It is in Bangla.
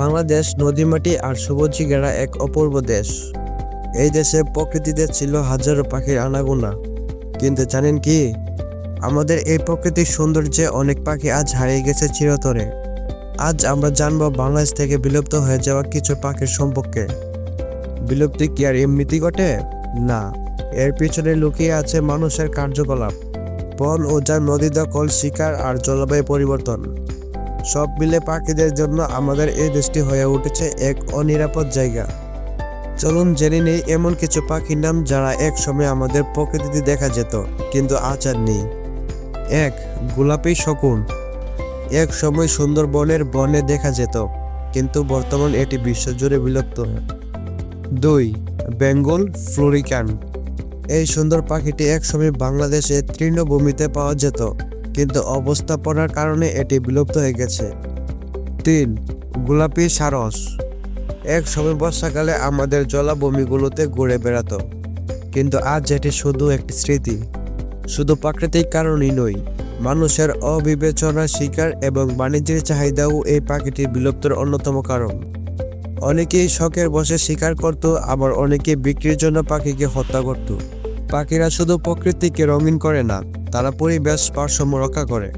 বাংলাদেশ নদীমাটি আর সবুজে ঘেরা এক অপূর্ব দেশ। এই দেশে প্রকৃতিতে ছিল হাজারো পাখির আনাগোনা। কিন্তু জানেন কি? আমাদের এই প্রকৃতির সৌন্দর্যে অনেক পাখি আজ হারিয়ে গেছে চিরতরে। আজ আমরা জানব বাংলাদেশ থেকে বিলুপ্ত হয়ে যাওয়া কিছু পাখির সম্পর্কে। বিলুপ্তি কি আর এমনিতে ঘটে? না। এর পিছনে লুকিয়ে আছে মানুষের কার্যকলাপ। বন ও যার নদী দখল শিকার আর জলবায়ু পরিবর্তন। সব মিলে পাখিদের জন্য আমাদের এই দেশটি হয়ে উঠেছে এক অনিরাপদ জায়গা। চলুন জেনে নেই এমন কিছু পাখির নাম যারা এক সময় আমাদের প্রকৃতিতে দেখা যেত, কিন্তু আচার নেই। এক, গোলাপি শকুন। এক সময় সুন্দরবনের বনে দেখা যেত, কিন্তু বর্তমান এটি বিশ্বজুড়ে বিলুপ্ত। দুই, বেঙ্গল ফ্লোরিকান। এই সুন্দর পাখিটি একসময় বাংলাদেশে তৃণভূমিতে পাওয়া যেত। কিন্তু অবস্থাপনার কারণে এটি বিলুপ্ত হয়ে গেছে। তিন, গোলাপি সারস। এক সময় বর্ষাকালে আমাদের জলাভূমিগুলোতে ঘুরে বেড়াতো, কিন্তু আজ এটি শুধু একটি স্মৃতি। শুধু প্রাকৃতিক কারণই নয়, মানুষের অবিবেচনা শিকার এবং বাণিজ্যের চাহিদাও এই পাখিটির বিলুপ্তর অন্যতম কারণ। অনেকেই শখের বসে শিকার করত, আবার অনেকে বিক্রির জন্য পাখিকে হত্যা করত। পাখিরা শুধু প্রকৃতিকে রঙিন করে না তারা পরিবেশ ভারসাম্য রক্ষা করে।